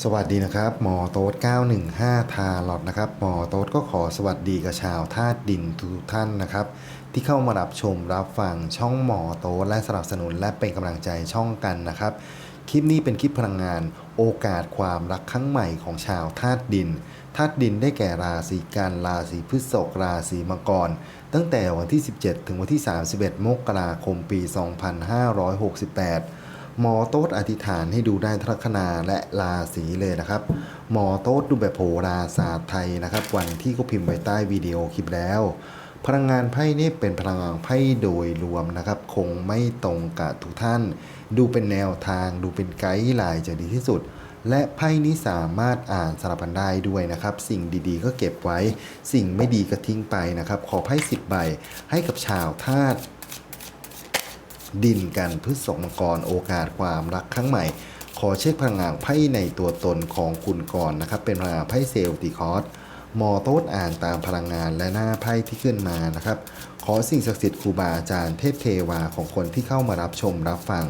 สวัสดีนะครับหมอโต๊ด915 ทาลอดนะครับหมอโต๊ดก็ขอสวัสดีกับชาวธาตุดินทุกท่านนะครับ ที่เข้ามารับชมรับฟังช่องหมอโต๊ดและสนับสนุนและเป็นกำลังใจช่องกันนะครับ คลิปนี้เป็นคลิปพลังงานโอกาสความรักครั้งใหม่ของชาวธาตุดินธาตุดินได้แก่ราศีกันราศีพฤษภราศีมังกร ตั้งแต่วันที่ 17 ถึงวันที่ 31 มกราคมปี 2568 หมอโต๊ดอธิษฐานให้ดูได้ทัคนาและราศีเลยนะครับ หมอโต๊ดดูแบบโหราศาสตร์ไทยนะครับ วันที่เขาพิมพ์ไว้ใต้วิดีโอคลิปแล้ว พลังงานไพ่นี่เป็นพลังงานไพ่โดยรวมนะครับ คงไม่ตรงกับทุกท่าน ดูเป็นแนวทางดูเป็นไกด์ไลน์จะดีที่สุดและไพ่นี้สามารถอ่านสลับกันได้ด้วยนะครับ สิ่งดีๆ ก็เก็บไว้ สิ่งไม่ดีก็ทิ้งไปนะครับ ขอไพ่สิบใบให้กับชาวธาตุ ดินกันพฤษภมังกรโอกาสความรักครั้งใหม่ ขอเช็คพลังงานไพ่ในตัวตนของคุณก่อนนะครับ เป็นพลังงานไพ่เซลติคอสมอโต้อ่านตามพลังงานและหน้าไพ่ที่ขึ้นมานะครับ ขอสิ่งศักดิ์สิทธิ์ครูบาอาจารย์เทพเทวาของคนที่เข้ามารับชมรับฟัง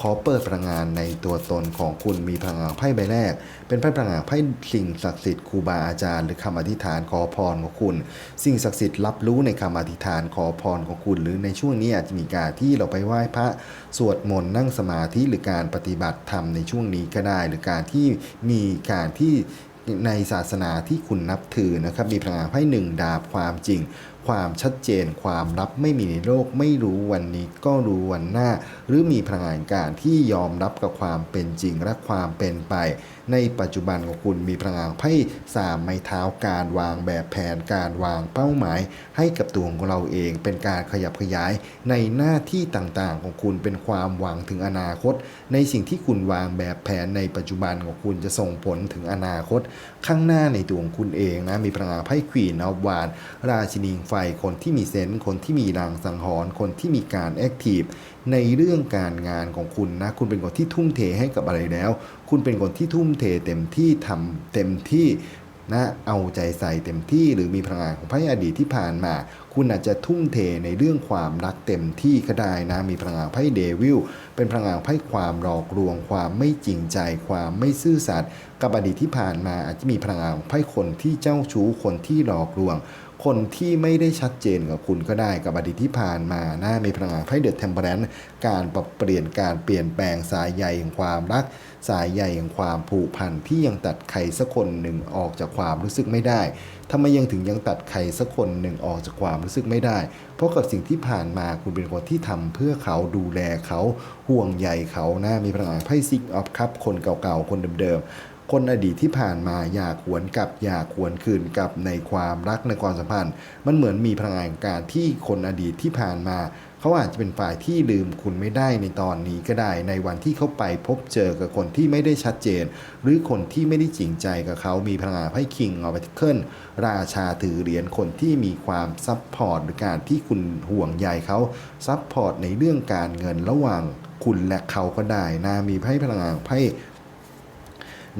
ขอเปิดพลังงานในตัวตนของคุณมีพลังงานไพ่ใบแรก เป็นไพ่พลังงานไพ่สิ่งศักดิ์สิทธิ์ครูบาอาจารย์หรือคำอธิษฐานขอพรของคุณ สิ่งศักดิ์สิทธิ์รับรู้ในคำอธิษฐานขอพรของคุณ หรือในช่วงนี้อาจจะมีการที่เราไปไหว้พระสวดมนต์นั่งสมาธิหรือการปฏิบัติธรรมในช่วงนี้ก็ได้ หรือการที่มีการที่ในศาสนาที่คุณนับถือนะครับมีพลังงานไพ่หนึ่งดาบความจริง ความชัดเจน ความลับไม่มีในโลก ไม่รู้วันนี้ก็รู้วันหน้า หรือมีพลังงานการที่ยอมรับกับความเป็นจริงและความเป็นไป ในปัจจุบันของคุณมีพลังงานไพ่สามไม้เท้าการวางแบบแผนการวางเป้าหมาย ให้กับตัวของเราเองเป็นการขยับขยาย ในหน้าที่ต่างๆ ของคุณเป็นความหวังถึงอนาคต ในสิ่งที่คุณวางแบบแผนในปัจจุบันของคุณจะส่งผลถึงอนาคต ข้างหน้าในตัวของคุณเองนะมีพลังงานไพ่ควีนอวาน ราชินีไฟ คนที่มีเซนส์คนที่มีรางสังหรณ์คนที่มีการแอคทีฟในเรื่องการงานของคุณนะ คุณเป็นคนที่ทุ่มเทให้กับอะไรแล้ว คุณเป็นคนที่ทุ่มเทเต็มที่ทำเต็มที่นะเอาใจใส่เต็มที่หรือมีพลังงานของไพ่อดีตที่ผ่านมา คุณอาจจะทุ่มเทในเรื่องความรักเต็มที่ก็ได้นะ มีพลังงานไพ่เดวิลเป็นพลังงานไพ่ความหลอกลวง ความไม่จริงใจ ความไม่ซื่อสัตย์กับอดีตที่ผ่านมาอาจจะมีพลังงานไพ่คนที่เจ้าชู้คนที่หลอกลวง คนที่ไม่ได้ชัดเจนกับคุณก็ได้กับอดีตที่ผ่านมาหนะมีพลังงานไพ่เดอะเทมเพลนการปรับเปลี่ยนการเปลี่ยนแปลงสายใยแห่งความรัก สายใยแห่งความผูกพันที่ยังตัดใครสักคนหนึ่งออกจากความรู้สึกไม่ได้ทำไมยังถึงยังตัดใครสักคนหนึ่งออกจากความรู้สึกไม่ได้ เพราะกับสิ่งที่ผ่านมาคุณเป็นคนที่ทำเพื่อเขาดูแลเขาห่วงใยเขานะมีพลังงานไพ่ซิกออฟคัพคนเก่าๆคนเดิมๆ คนอดีตที่ผ่านมาอยากหวนกับอยากหวนคืนกับในความรักในความสัมพันธ์ มันเหมือนมีพลังงานการที่คนอดีตที่ผ่านมาเขาอาจจะเป็นฝ่ายที่ลืมคุณไม่ได้ในตอนนี้ก็ได้ ในวันที่เขาไปพบเจอกับคนที่ไม่ได้ชัดเจน หรือคนที่ไม่ได้จริงใจกับเขามีพลังงานไพ่คิงออฟเคิลราชาถือเหรียญคนที่มีความซับพอร์ตหรือการที่คุณห่วงใยเขาซับพอร์ตในเรื่องการเงินระหว่างคุณและเขาก็ได้นะมีไพ่พลังงานไพ่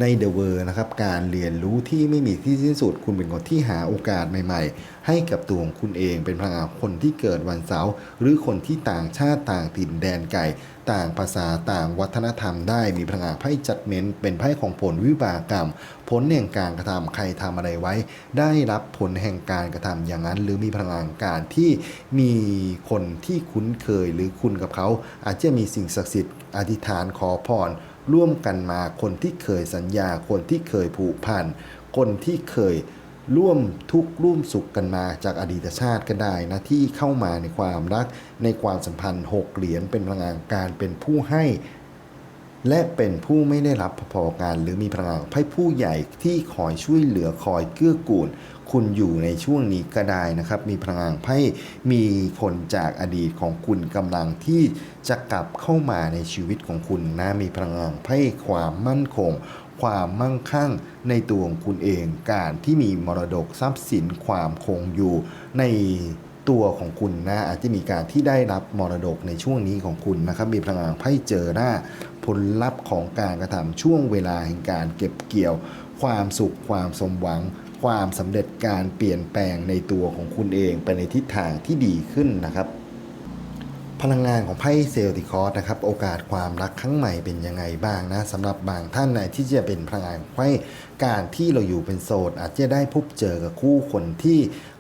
ในเดอะเวอร์นะครับการเรียนรู้ที่ไม่มีที่สิ้นสุด คุณเป็นคนที่หาโอกาสใหม่ ๆ ให้กับตัวของคุณเองเป็นพลังคนที่เกิดวันเสาร์หรือคนที่ต่างชาติต่างถิ่นแดนไก่ต่างภาษาต่างวัฒนธรรมได้มีพลังงานไพ่จัดเม้นเป็นไพ่ของผลวิบากกรรม ผลแห่งการกระทำใครทำอะไรไว้ ได้รับผลแห่งการกระทำอย่างนั้น หรือมีพลังการที่มีคนที่คุ้นเคยหรือคุณกับเขา อาจจะมีสิ่งศักดิ์สิทธิ์อธิษฐานขอพร ร่วมกันมาคนที่เคยสัญญา คนที่เคยผูกพันคนที่เคยร่วมทุกข์ร่วมสุขกันมาจากอดีตชาติก็ได้นะที่เข้ามาในความรักในความสัมพันธ์หกเหรียญเป็นพลังงานการเป็นผู้ให้ และเป็นผู้ไม่ได้รับพอๆกันหรือมีพลังงานไพ่ผู้ใหญ่ที่คอยช่วยเหลือคอยเกื้อกูล คุณอยู่ในช่วงนี้ก็ได้นะครับ มีพลังงานไพ่มีคนจากอดีตของคุณกำลังที่จะกลับเข้ามาในชีวิตของคุณนะมีพลังงานไพ่ความมั่นคง ความมั่งคั่งในตัวของคุณเองการที่มีมรดกทรัพย์สินความคงอยู่ใน ตัวของคุณนะอาจจะมีการที่ได้รับมรดกในช่วงนี้ของคุณนะครับ มีพลังงานไพ่เจอหน้าผลลัพธ์ของการกระทำช่วงเวลาแห่งการเก็บเกี่ยว ความสุขความสมหวัง ความสำเร็จการเปลี่ยนแปลงในตัวของคุณเองไปในทิศทางที่ดีขึ้นนะครับพลังงานของไพ่เซลติคอสนะครับโอกาสความรักครั้งใหม่เป็นยังไงบ้างนะสำหรับบางท่านนะที่จะเป็นพลังงานไพ่การที่เราอยู่เป็นโสดอาจจะได้พบเจอกับคู่คนที่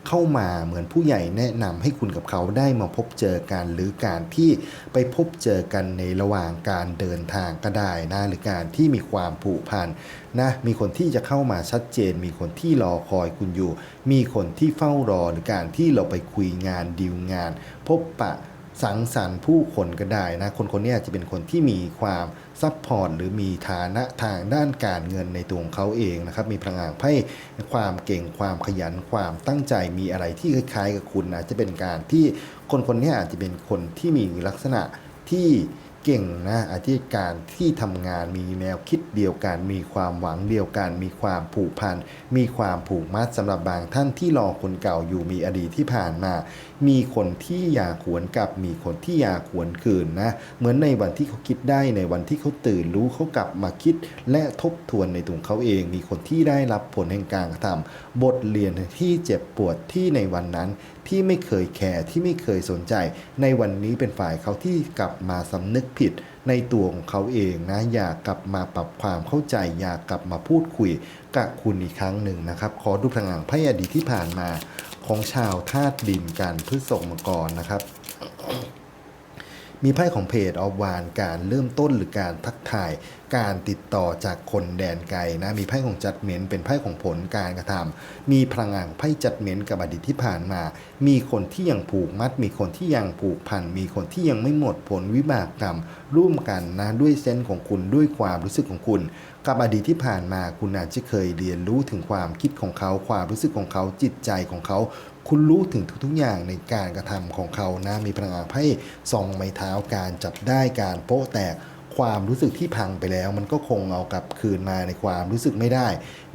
เข้ามาเหมือนผู้ใหญ่แนะนำให้คุณกับเขาได้มาพบเจอกัน หรือการที่ไปพบเจอกันในระหว่างการเดินทางก็ได้นะหรือการที่มีความผูกพันนะมีคนที่จะเข้ามาชัดเจน มีคนที่รอคอยคุณอยู่ มีคนที่เฝ้ารอหรือการที่เราไปคุยงานดีลงาน พบปะ สังสรรค์ผู้คนก็ได้นะ คนคนนี้อาจจะเป็นคนที่มีความซัพพอร์ตหรือมีฐานะทางด้านการเงินในตัวของเขาเองนะครับ มีพลังงานไพ่ความเก่งความขยันความตั้งใจมีอะไรที่คล้ายๆกับคุณอาจจะเป็นการที่คนคนนี้อาจจะเป็นคนที่มีลักษณะที่เก่งนะอาชีพการที่ทำงานมีแนวคิดเดียวกัน มีความหวังเดียวกัน มีความผูกพัน มีความผูกมัดสำหรับบางท่านที่รอคนเก่าอยู่มีอดีตที่ผ่านมามีคนที่อยากหวนกลับ มีคนที่อยากหวนคืนนะ เหมือนในวันที่เขาคิดได้ในวันที่เขาตื่นรู้เขากลับมาคิด และทบทวนในตัวเขาเอง มีคนที่ได้รับผลแห่งการกระทำบทเรียนที่เจ็บปวดที่ในวันนั้นที่ไม่เคยแคร์ที่ไม่เคยสนใจ ในวันนี้เป็นฝ่ายเขาที่กลับมาสำนึกผิดในตัวของเขาเองนะอยากกลับมาปรับความเข้าใจ อยากกลับมาพูดคุยกับคุณอีกครั้งหนึ่งนะครับ ขอดูพลังงานไพ่อดีตที่ผ่านมา ของชาวธาตุดินการพฤษภมังกรนะครับ มีไพ่ของเพจออฟวานการเริ่มต้นหรือการทักทาย การติดต่อจากคนแดนไกลนะมีไพ่ของจัดเหมนเป็นไพ่ของผลการกระทำมีพลังงานไพ่จัดเหมนกับอดีตที่ผ่านมา มีคนที่ยังผูกมัด มีคนที่ยังผูกพัน มีคนที่ยังไม่หมดผลวิบากกรรม ร่วมกันนะด้วยเซนส์ของคุณด้วยความรู้สึกของคุณ กับอดีตที่ผ่านมาคุณอาจจะเคยเรียนรู้ถึงความคิดของเขา ความรู้สึกของเขาจิตใจของเขาคุณรู้ถึงทุกๆอย่างในการกระทำของเขานะมีพลังงานไพ่ซองไม้เท้าการจับได้การโป๊ะแตก ความรู้สึกที่พังไปแล้ว มันก็คงเอากลับคืนมาในความรู้สึกไม่ได้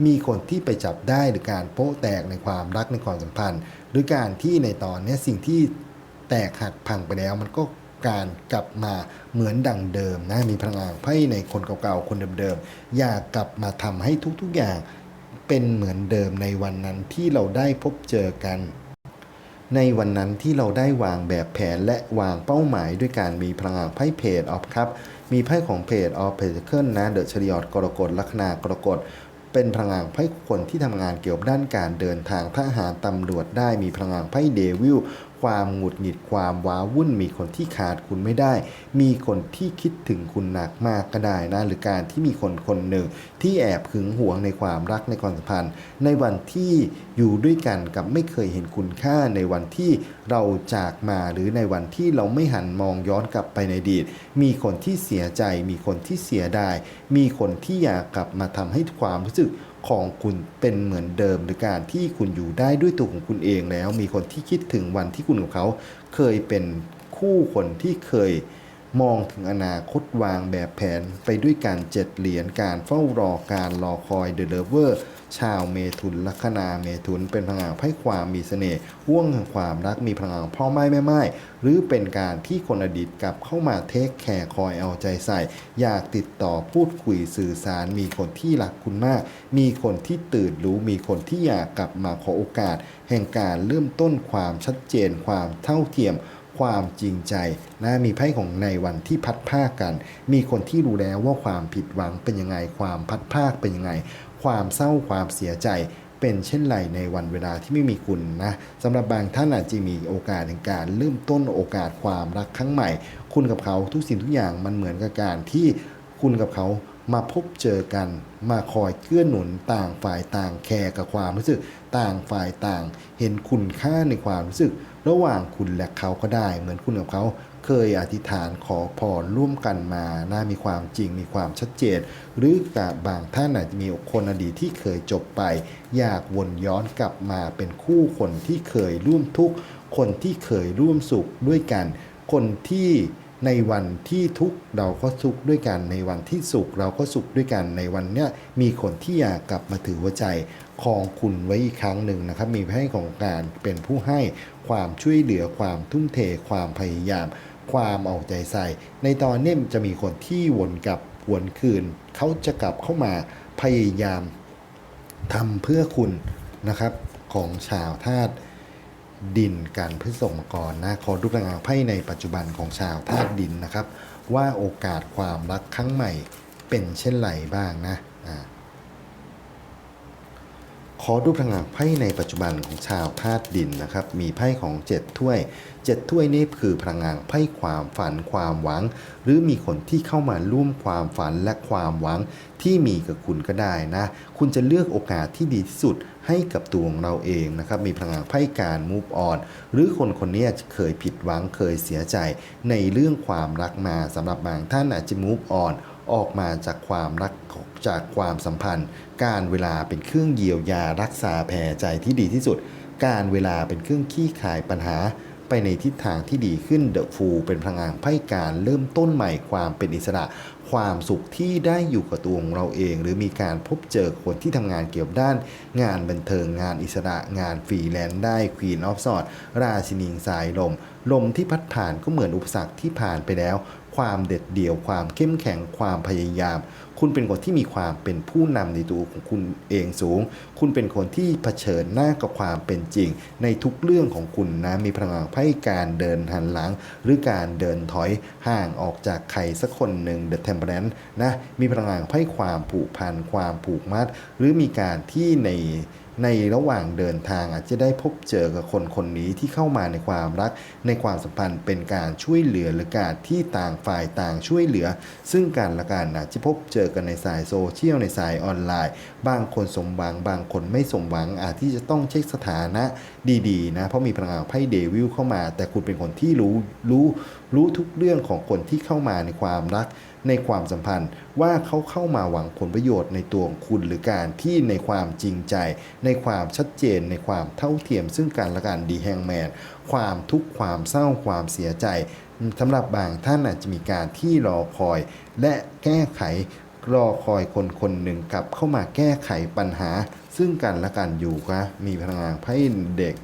มีคนที่ไปจับได้หรือการโป๊ะแตกในความรักในความสัมพันธ์ หรือการที่ในตอนนี้สิ่งที่แตกหักพังไปแล้ว มันก็การกลับมาเหมือนดังเดิมนะมีพลังงานไพ่ในคนเก่าๆคนเดิมๆอยากกลับมาทำให้ทุกๆอย่างเป็นเหมือนเดิมในวันนั้นที่เราได้พบเจอกัน ในวันนั้นที่เราได้วางแบบแผนและวางเป้าหมายด้วยการมีพลังงานไพ่เพจออฟครับ มีไพ่ของเพจออฟเพจเคิลนะเดอะชริออดกรกฎลัคนากรกฎเป็นพลังงานไพ่คนที่ทำงานเกี่ยวกับด้านการเดินทางทหารตำรวจได้มีพลังงานไพ่เดวิล ความหงุดหงิดความว้าวุ่น มีคนที่ขาดคุณไม่ได้ มีคนที่คิดถึงคุณหนักมากก็ได้นะหรือการที่มีคนคนหนึ่งที่แอบหึงหวงในความรักในความสัมพันธ์ ในวันที่อยู่ด้วยกันกับไม่เคยเห็นคุณค่าในวันที่เราจากมาหรือในวันที่เราไม่หันมองย้อนกลับไปในอดีตมีคนที่เสียใจ มีคนที่เสียดาย มีคนที่อยากกลับมาทำให้ความรู้สึก ของคุณเป็นเหมือนเดิม หรือการที่คุณอยู่ได้ด้วยตัวของคุณเองแล้ว มีคนที่คิดถึงวันที่คุณกับเขา เคยเป็นคู่คนที่เคยมองถึงอนาคตวางแบบแผนไปด้วยการเจ็ดเหรียญการเฝ้ารอการรอคอยเดอะเลเวอร์ ชาวเมถุนลัคนาเมถุนเป็นพลังงานไพ่ความมีเสน่ห์ห่วงแห่งความรักมีพลังงานพ่อไม้แม่ไม้หรือเป็นการที่คนอดีตกลับเข้ามาเทคแคร์คอยเอาใจใส่ อยากติดต่อพูดคุยสื่อสาร มีคนที่รักคุณมาก มีคนที่ตื่นรู้มีคนที่อยากกลับมาขอโอกาส แห่งการเริ่มต้นความชัดเจนความเท่าเทียม ความจริงใจนะมีไพ่ของในวันที่พัดภาคกัน มีคนที่รู้แล้วว่าความผิดหวังเป็นยังไง ความพัดภาคเป็นยังไง ความเศร้าความเสียใจเป็นเช่นไรในวันเวลาที่ไม่มีคุณนะสำหรับบางท่านอาจจะมีโอกาสในการเริ่มต้นโอกาสความรักครั้งใหม่ คุณกับเขาทุกสิ่งทุกอย่างมันเหมือนกับการที่คุณกับเขา มาพบเจอกันมาคอยเกื้อหนุนต่างฝ่ายต่างแคร์กับความรู้สึก ต่างฝ่ายต่าง เห็นคุณค่าในความรู้สึก ระหว่างคุณและเขาก็ได้ เหมือนคุณกับเขาเคยอธิษฐานขอพรร่วมกันมาน่ามีความจริงมีความชัดเจน หรือกับบางท่านอาจจะมีคนอดีตที่เคยจบไป อยากวนย้อนกลับมาเป็นคู่คนที่เคยร่วมทุกข์คนที่เคยร่วมสุขด้วยกัน คนที่ ในวันที่ทุกเราก็สุขด้วยกัน ในวันที่สุขเราก็สุขด้วยกัน ในวันเนี้ยมีคนที่อยากกลับมาถือหัวใจของคุณไว้อีกครั้งหนึ่งนะครับ มีให้ของการเป็นผู้ให้ความช่วยเหลือความทุ่มเท ความพยายาม ความเอาใจใส่ ในตอนนี้จะมีคนที่วนกลับวนคืน เขาจะกลับเข้ามาพยายามทำเพื่อคุณนะครับของชาวธาตุ ดินการพฤษภมกรนะขอดูพลังงานไพ่ในปัจจุบันของชาวธาตุดินนะครับ ว่าโอกาสความรักครั้งใหม่เป็นเช่นไรบ้างนะอ่า ขอดูพลังงานไพ่ในปัจจุบันของชาวธาตุดินนะครับ มีไพ่ของ 7 ถ้วย 7 ถ้วยนี่คือพลังงานไพ่ความฝันความหวัง หรือมีคนที่เข้ามาร่วมความฝันและความหวังที่มีกับคุณก็ได้นะ คุณจะเลือกโอกาสที่ดีที่สุดให้กับตัวของเราเองนะครับ มีพลังงานไพ่การ move on หรือคนคนนี้เคยผิดหวังเคยเสียใจในเรื่องความรักมาสำหรับบางท่านอาจจะ move on ออกมาจากความรักจากความสัมพันธ์ การเวลาเป็นเครื่องเยียวยารักษาแผลใจที่ดีที่สุด การเวลาเป็นเครื่องขี้ขายปัญหา ไปในทิศทางที่ดีขึ้นเดอะฟูเป็นพลังงานไพ่การเริ่มต้นใหม่ความเป็นอิสระ ความสุขที่ได้อยู่กับตัวของเราเอง หรือมีการพบเจอคนที่ทำงานเกี่ยวด้าน งานบันเทิงงานอิสระ งานฟรีแลนซ์ได้ควีนออฟสอดราชินีสายลมลมที่พัดผ่านก็เหมือนอุปสรรคที่ผ่านไปแล้ว ความเด็ดเดี่ยวความเข้มแข็งความพยายาม คุณเป็นคนที่มีความเป็นผู้นำในตัวของคุณเองสูง คุณเป็นคนที่เผชิญหน้ากับความเป็นจริง ในทุกเรื่องของคุณนะมีพลังงานไพ่การเดินหันหลัง หรือการเดินถอยห่างออกจากใครสักคนหนึ่ง The Temperance นะมีพลังงานไพ่ความผูกพันความผูกมัด หรือมีการที่ใน ในระหว่างเดินทางอาจจะได้พบเจอกับคนคนนี้ที่เข้ามาในความรัก ในความสัมพันธ์เป็นการช่วยเหลือหรือการที่ต่างฝ่ายต่างช่วยเหลือ ซึ่งกันและกันอาจจะพบเจอกันในสายโซเชียลในสายออนไลน์ บางคนสมหวัง บางคนไม่สมหวังอาจที่จะต้องเช็คสถานะดีๆนะเพราะมีพลังงานไพ่เดวิลเข้ามา แต่คุณเป็นคนที่รู้รู้รู้ทุกเรื่องของคนที่เข้ามาในความรัก ในความสัมพันธ์ ว่าเขาเข้ามาหวังผลประโยชน์ในตัวของคุณหรือการที่ในความจริงใจ ในความชัดเจน ในความเท่าเทียม ซึ่งกันและกันดีแฮงแมนความทุกข์ความเศร้าความเสียใจสำหรับบางท่านอาจจะมีการที่รอคอย และแก้ไขรอคอยคนคนหนึ่งกลับเข้ามาแก้ไขปัญหา ซึ่งกันและกันอยู่ครับมีพลังงานไพ่เด็ก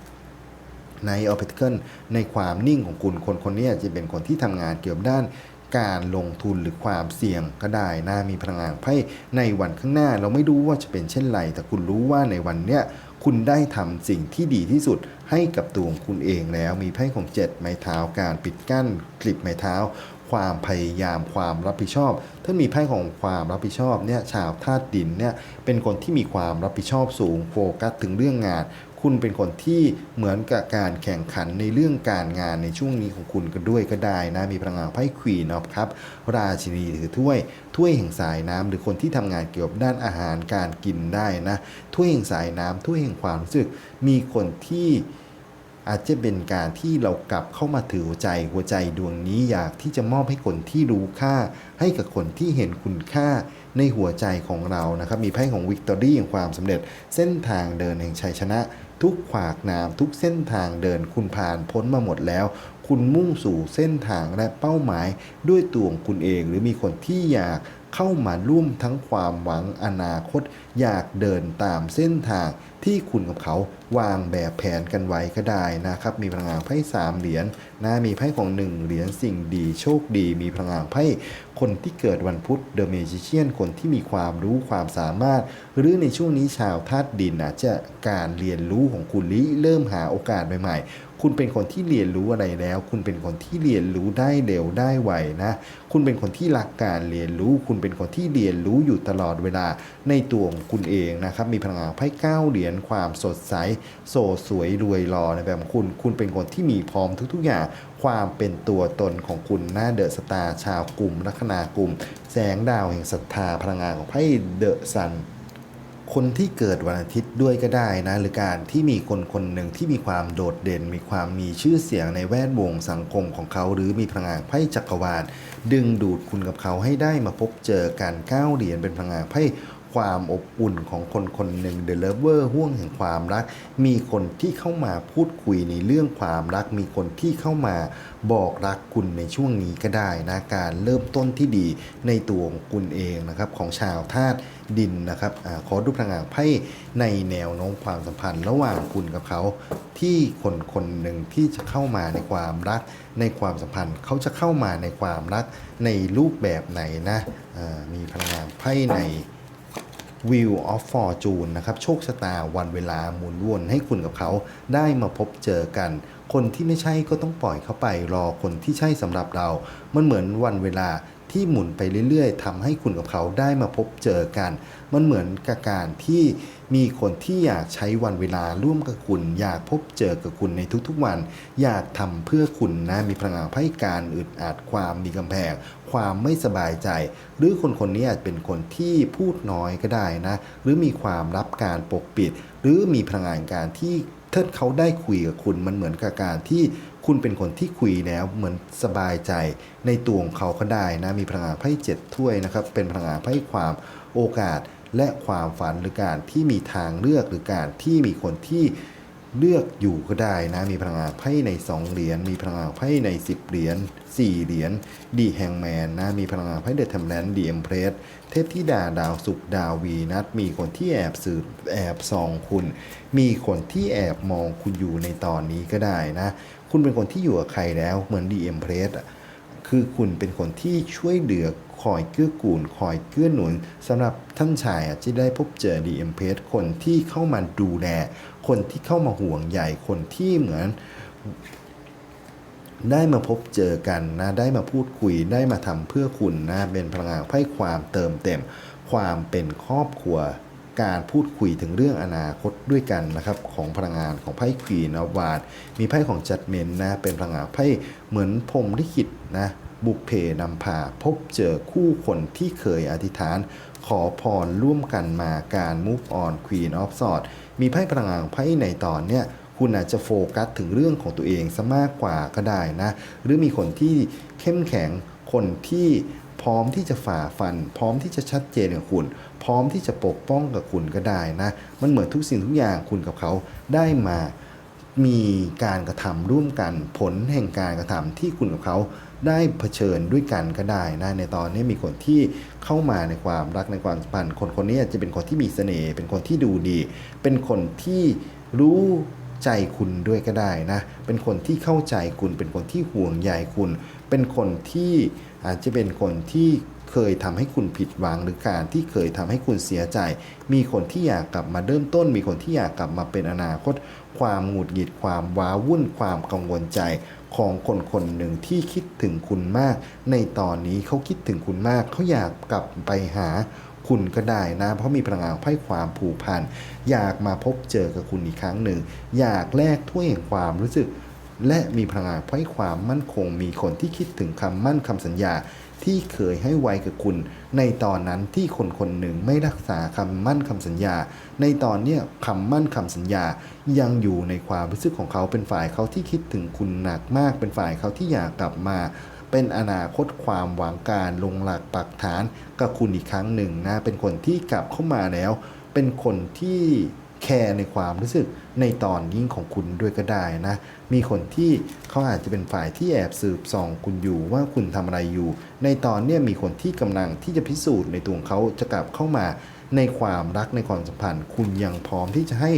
ในออ p เ c เคิลในความนิ่งของคุณคนคนนี้อาจจะเป็นคนที่ทำงานเกี่ยวกับด้าน การลงทุนหรือความเสี่ยงก็ได้นะมีพลังงานไพ่ในวันข้างหน้าเราไม่รู้ว่าจะเป็นเช่นไร แต่คุณรู้ว่าในวันเนี้ยคุณได้ทำสิ่งที่ดีที่สุดให้กับตัวของคุณเองแล้วมีไพ่ของเจ็ดไม้เท้าการปิดกั้นคลิปไม้เท้า ความพยายามความรับผิดชอบถ้ามีไพ่ของความรับผิดชอบเนี่ยชาวธาตุดินเนี่ยเป็นคนที่มีความรับผิดชอบสูงโฟกัสถึงเรื่องงาน คุณเป็นคนที่เหมือนกับการแข่งขันในเรื่องการงานในช่วงนี้ของคุณก็ด้วยก็ได้นะมีพลังงานไพ่ควีนอฟครับราชินีถือถ้วยถ้วยแห่งสายน้ำหรือคนที่ทำงานเกี่ยวกับด้านอาหารการกินได้นะถ้วยแห่งสายน้ำถ้วยแห่งความรู้สึกมีคนที่ อาจจะเป็นการที่เรากลับเข้ามาถือหัวใจหัวใจดวงนี้อยากที่จะมอบให้คนที่รู้ค่า ให้กับคนที่เห็นคุณค่าในหัวใจของเรานะครับ มีไพ่ของวิกตอรี่แห่งความสำเร็จ เส้นทางเดินแห่งชัยชนะ ทุกขวากน้ำทุกเส้นทางเดินคุณผ่านพ้นมาหมดแล้ว คุณมุ่งสู่เส้นทางและเป้าหมายด้วยตัวของคุณเอง หรือมีคนที่อยาก เข้ามาร่วมทั้งความหวังอนาคต อยากเดินตามเส้นทางที่คุณกับเขาวางแบบแผนกันไว้ก็ได้นะครับ มีพลังงานไพ่สามเหรียญนะมีไพ่ของหนึ่งเหรียญสิ่งดีโชคดี มีพลังงานไพ่คนที่เกิดวันพุธเดอะเมจิเชียนคนที่มีความรู้ความสามารถ หรือในช่วงนี้ชาวธาตุดินอาจจะการเรียนรู้ของคุณลิเริ่มหาโอกาสใหม่ๆ คุณเป็นคนที่เรียนรู้อะไรแล้ว คุณเป็นคนที่เรียนรู้ได้เร็วได้ไวนะ คุณเป็นคนที่รักการเรียนรู้ คุณเป็นคนที่เรียนรู้อยู่ตลอดเวลาในตัวของคุณเองนะครับ มีพลังงานไพ่เก้าเหรียญความสดใสโสดสวยรวยรอในแบบของคุณ คุณเป็นคนที่มีพร้อมทุกๆอย่างความเป็นตัวตนของคุณหน้าเดอะสตาร์ชาวกลุ่มลัคนากลุ่ม แสงดาวแห่งศรัทธาพลังงานของไพ่เดอะซัน คนที่เกิดวันอาทิตย์ด้วยก็ได้นะ หรือการที่มีคนคนหนึ่งที่มีความโดดเด่น มีความมีชื่อเสียงในแวดวงสังคมของเขา หรือมีพลังงานไพ่จักรวาล ดึงดูดคุณกับเขาให้ได้มาพบเจอการก้าวเหรียญเป็นพลังงานไพ่ ความอบอุ่นของคนคนหนึ่ง The Lover ห่วงแห่งความรัก มีคนที่เข้ามาพูดคุยในเรื่องความรัก มีคนที่เข้ามาบอกรักคุณในช่วงนี้ก็ได้นะการเริ่มต้นที่ดีในตัวของคุณเองนะครับของชาวธาตุดินนะครับอขอดูพลังงานไพ่ในแนวโน้มความสัมพันธ์ ระหว่างคุณกับเขาที่คนคนหนึ่งที่จะเข้ามาในความรัก ในความสัมพันธ์เขาจะเข้ามาในความรักในรูปแบบไหนนะมีพลังงานไพ่ใน Wheel of Fortune นะครับโชคชะตาวันเวลาหมุนวนให้คุณกับเขาได้มาพบเจอกัน คนที่ไม่ใช่ก็ต้องปล่อยเขาไปรอคนที่ใช่สำหรับเรา มันเหมือนวันเวลา ที่หมุนไปเรื่อยๆทำให้คุณกับเขาได้มาพบเจอกัน มันเหมือนกับการที่มีคนที่อยากใช้วันเวลาร่วมกับคุณ อยากพบเจอกับคุณในทุกๆวัน อยากทำเพื่อคุณนะมีพลังงานไพ่การอึดอัดความมีกำแพงความไม่สบายใจ หรือคนคนนี้อาจเป็นคนที่พูดน้อยก็ได้นะ หรือมีความรับการปกปิด หรือมีพลังงานการที่ถ้าเขาได้คุยกับคุณมันเหมือนกับการที่ คุณเป็นคนที่คุยแล้วเหมือนสบายใจในตัวของเขาก็ได้นะ มีพลังงานไพ่เจ็ดถ้วยนะครับ เป็นพลังงานไพ่ความโอกาสและความฝันหรือการที่มีทางเลือกหรือการที่มีคนที่เลือกอยู่ก็ได้นะ มีพลังงานไพ่ใน 2 เหรียญ มีพลังงานไพ่ใน 10 เหรียญ 4 เหรียญ ดีแฮงแมนนะ มีพลังงานไพ่เดอะทมแลนดีเอ็มเพรส เทพที่ดาดาวสุกดาววีนัสมีคนที่แอบสืบแอบส่องคุณ มีคนที่แอบมองคุณอยู่ในตอนนี้ก็ได้นะ คุณเป็นคนที่อยู่กับใครแล้วเหมือนดีเอ็มเพรสคือคุณเป็นคนที่ช่วยเหลือคอยเกื้อกูลคอยเกื้อหนุนสำหรับท่านชายอาจจะได้พบเจอดีเอ็มเพสคนที่เข้ามาดูแล คนที่เข้ามาห่วงใยคนที่เหมือนได้มาพบเจอกันนะได้มาพูดคุยได้มาทำเพื่อคุณนะเป็นพลังงานไพ่ความเติมเต็ม ความเป็นครอบครัว การพูดคุยถึงเรื่องอนาคตด้วยกันนะครับของพลังงานของไพ่ควีนอวาดมีไพ่ของจัดเมนนะเป็นพลังงานไพ่เหมือนพรมลิขิตนะบุพเพนำพาพบเจอคู่คนที่เคยอธิษฐาน ขอพรร่วมกันมาการ move on queen of swords มีไพ่พลังงานไพ่ในตอนเนี้ยคุณอาจจะโฟกัสถึงเรื่องของตัวเองซะมากกว่าก็ได้นะ หรือมีคนที่เข้มแข็งคนที่ พร้อมที่จะฝ่าฟัน พร้อมที่จะชัดเจนกับคุณ พร้อมที่จะปกป้องกับคุณก็ได้นะ มันเหมือนทุกสิ่งทุกอย่างคุณกับเขาได้มามีการกระทำร่วมกันผลแห่งการกระทำที่คุณกับเขาได้เผชิญด้วยกันก็ได้นะในตอนนี้มีคนที่เข้ามาในความรักในความสัมพันธ์คนคนนี้จจะเป็นคนที่มีเสน่ห์เป็นคนที่ดูดี เป็นคนที่รู้ใจคุณด้วยก็ได้นะ เป็นคนที่เข้าใจคุณ เป็นคนที่ห่วงใยคุณ เป็นคนที่อาจจะเป็นคนที่เคยทำให้คุณผิดหวังหรือการที่เคยทำให้คุณเสียใจ มีคนที่อยากกลับมาเริ่มต้น มีคนที่อยากกลับมาเป็นอนาคต ความหงุดหงิดความว้าวุ่นความกังวลใจของคนคนหนึ่งที่คิดถึงคุณมาก ในตอนนี้เขาคิดถึงคุณมากเขาอยากกลับไปหาคุณก็ได้นะ เพราะมีพลังงานไพ่ความผูกพันอยากมาพบเจอกับคุณอีกครั้งหนึ่ง อยากแลกถ้วยแห่งความรู้สึก และมีพลังงานไพ่ความมั่นคงมีคนที่คิดถึงคำมั่นคำสัญญา ที่เคยให้ไว้กับคุณ ในตอนนั้นที่คนคนหนึ่งไม่รักษาคำมั่นคำสัญญา ในตอนเนี้ยคำมั่นคำสัญญา ยังอยู่ในความรู้สึกของเขาเป็นฝ่ายเขาที่คิดถึงคุณหนักมาก เป็นฝ่ายเขาที่อยากกลับมา เป็นอนาคตความหวังการลงหลักปักฐานกับคุณอีกครั้งหนึ่งนะเป็นคนที่กลับเข้ามาแล้ว เป็นคนที่ แคร์ในความรู้สึกในตอนยิ่งของคุณด้วยก็ได้นะ มีคนที่เขาอาจจะเป็นฝ่ายที่แอบสืบส่องคุณอยู่ว่าคุณทำอะไรอยู่ ในตอนเนี้ยมีคนที่กำลังที่จะพิสูจน์ในตัวของเขาจะกลับเข้ามาในความรักในความสัมพันธ์ คุณยังพร้อมที่จะให้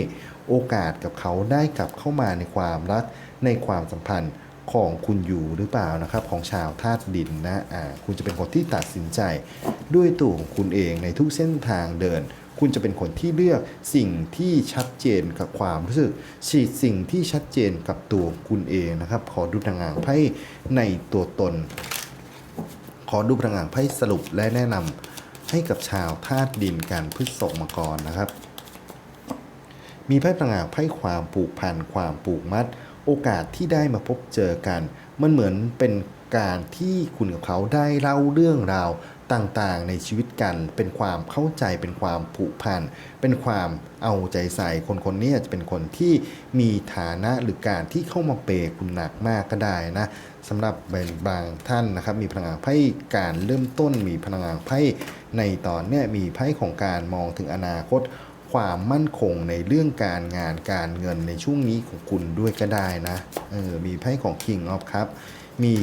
โอกาสกับเขาได้กลับเข้ามาในความรักในความสัมพันธ์ของคุณอยู่หรือเปล่านะครับ ของชาวธาตุดินนะอ่าคุณจะเป็นคนที่ตัดสินใจ ด้วยตัวของคุณเองในทุกเส้นทางเดิน คุณจะเป็นคนที่เลือกสิ่งที่ชัดเจนกับความรู้สึกฉีดสิ่งที่ชัดเจนกับตัวคุณเองนะครับ ขอดูทางงานไพ่ในตัวตน ขอดูพลังงานไพ่สรุปและแนะนำให้กับชาวธาตุดินการพฤษภมกรนะครับ มีไพ่พลังงานไพ่ความผูกพันความผูกมัด โอกาสที่ได้มาพบเจอกัน มันเหมือนเป็นการที่คุณกับเขาได้เล่าเรื่องราว ต่างๆ ในชีวิตกัน เป็นความเข้าใจเป็นความผูกพันเป็นความเอาใจใส่คนคนนี้อาจจะเป็นคนที่มีฐานะหรือการที่เข้ามาเปย์คุณหนักมากก็ได้นะสำหรับบางท่านนะครับ มีพลังงานไพ่การเริ่มต้น มีพลังงานไพ่ในตอนนี้มีไพ่ของการมองถึงอนาคตความมั่นคงในเรื่องการงานการเงินในช่วงนี้ของคุณด้วยก็ได้นะเออมีไพ่ของ King of ครับ มี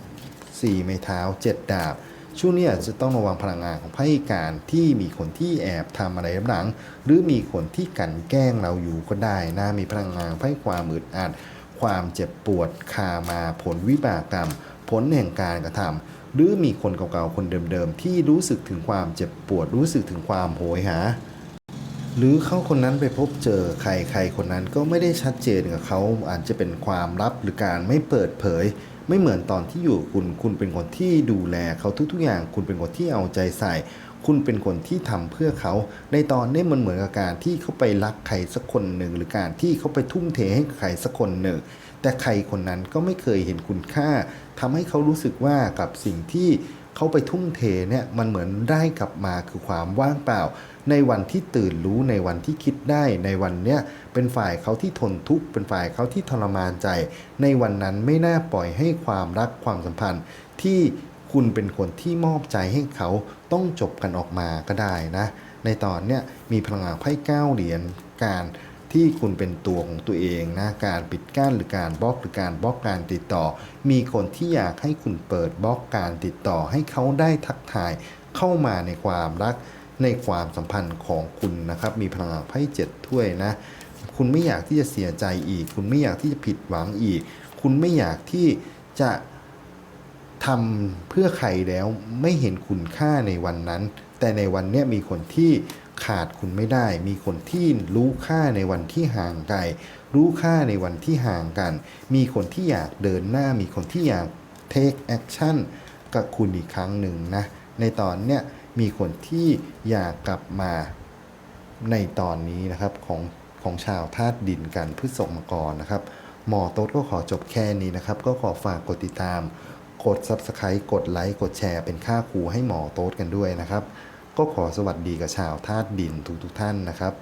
4 ไม้เท้า 7 ดาบ ช่วงนี้อาจจะต้องระวังพลังงานของไพ่การที่มีคนที่แอบทำอะไรรับหลัง หรือมีคนที่กันแกล้งเราอยู่ก็ได้นะมีพลังงานไพ่ความอึดอัดความเจ็บปวดคามาผลวิบากกรรม ผลแห่งการกระทำหรือมีคนเก่าๆคนเดิมๆที่รู้สึกถึงความเจ็บปวดรู้สึกถึงความโหยหาหรือเขาคนนั้นไปพบเจอใครใครคนนั้นก็ไม่ได้ชัดเจนกับเขาอาจจะเป็นความลับหรือการไม่เปิดเผย ไม่เหมือนตอนที่อยู่คุณ คุณเป็นคนที่ดูแลเขาทุกๆอย่าง คุณเป็นคนที่เอาใจใส่ คุณเป็นคนที่ทำเพื่อเขา ในตอนนี้มันเหมือนกับการที่เขาไปรักใครสักคนหนึ่ง หรือการที่เขาไปทุ่มเทให้ใครสักคนหนึ่ง แต่ใครคนนั้นก็ไม่เคยเห็นคุณค่าทำให้เขารู้สึกว่ากับสิ่งที่ เขาไปทุ่มเทเนี่ยมันเหมือนได้กลับมาคือความว่างเปล่า ในวันที่ตื่นรู้ในวันที่คิดได้ในวันเนี้ยเป็นฝ่ายเขาที่ทนทุกข์เป็นฝ่ายเขาที่ทรมานใจ ในวันนั้นไม่น่าปล่อยให้ความรักความสัมพันธ์ ที่คุณเป็นคนที่มอบใจให้เขาต้องจบกันออกมาก็ได้นะ ในตอนเนี้ยมีพลังงานไพ่เก้าเหรียญการ ที่คุณเป็นตัวของตัวเองนะการปิดกั้นหรือการบล็อกหรือการบล็อกการติดต่อ มีคนที่อยากให้คุณเปิดบล็อกการติดต่อ ให้เขาได้ทักทายเข้ามาในความรักในความสัมพันธ์ของคุณนะครับ มีพลังงานไพ่เจ็ดถ้วยนะ คุณไม่อยากที่จะเสียใจอีก คุณไม่อยากที่จะผิดหวังอีก คุณไม่อยากที่จะทำเพื่อใครแล้วไม่เห็นคุณค่าในวันนั้น แต่ในวันนี้มีคนที่ ขาดคุณไม่ได้ มีคนที่รู้ค่าในวันที่ห่างไกล รู้ค่าในวันที่ห่างกัน มีคนที่อยากเดินหน้า มีคนที่อยาก take action กับคุณอีกครั้งหนึ่งนะ ในตอนเนี้ยมีคนที่อยากกลับมาในตอนนี้นะครับของของชาวธาตุดินกันพฤษภมกรนะครับหมอโต๊ดก็ขอจบแค่นี้นะครับ ก็ขอฝากกดติดตาม กด Subscribe กดไลค์กดแชร์เป็นค่าครูให้หมอโต๊ดกันด้วยนะครับ ก็ขอสวัสดีกับชาวธาตุดินทุกๆท่านนะครับ